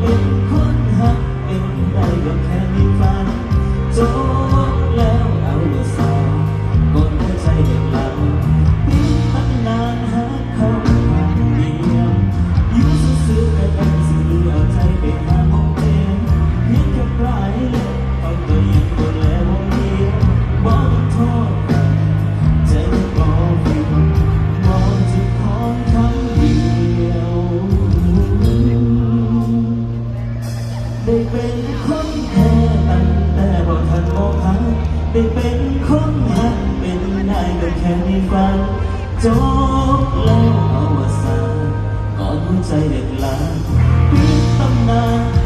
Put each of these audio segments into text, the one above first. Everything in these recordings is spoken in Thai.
เป็นคนหักเป็นได้ก็แค่มีฝัน ได้ก็แค่มีฝันจบแล้วอวสานก่อนหัวใจเด็ดลาปิดตำนาน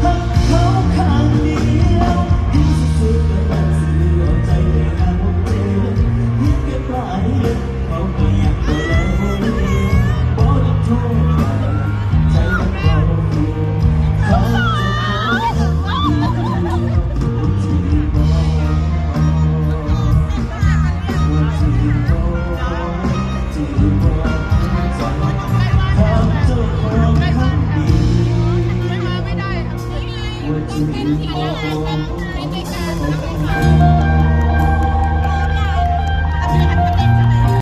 เป็นที่ยาเป็นรายการ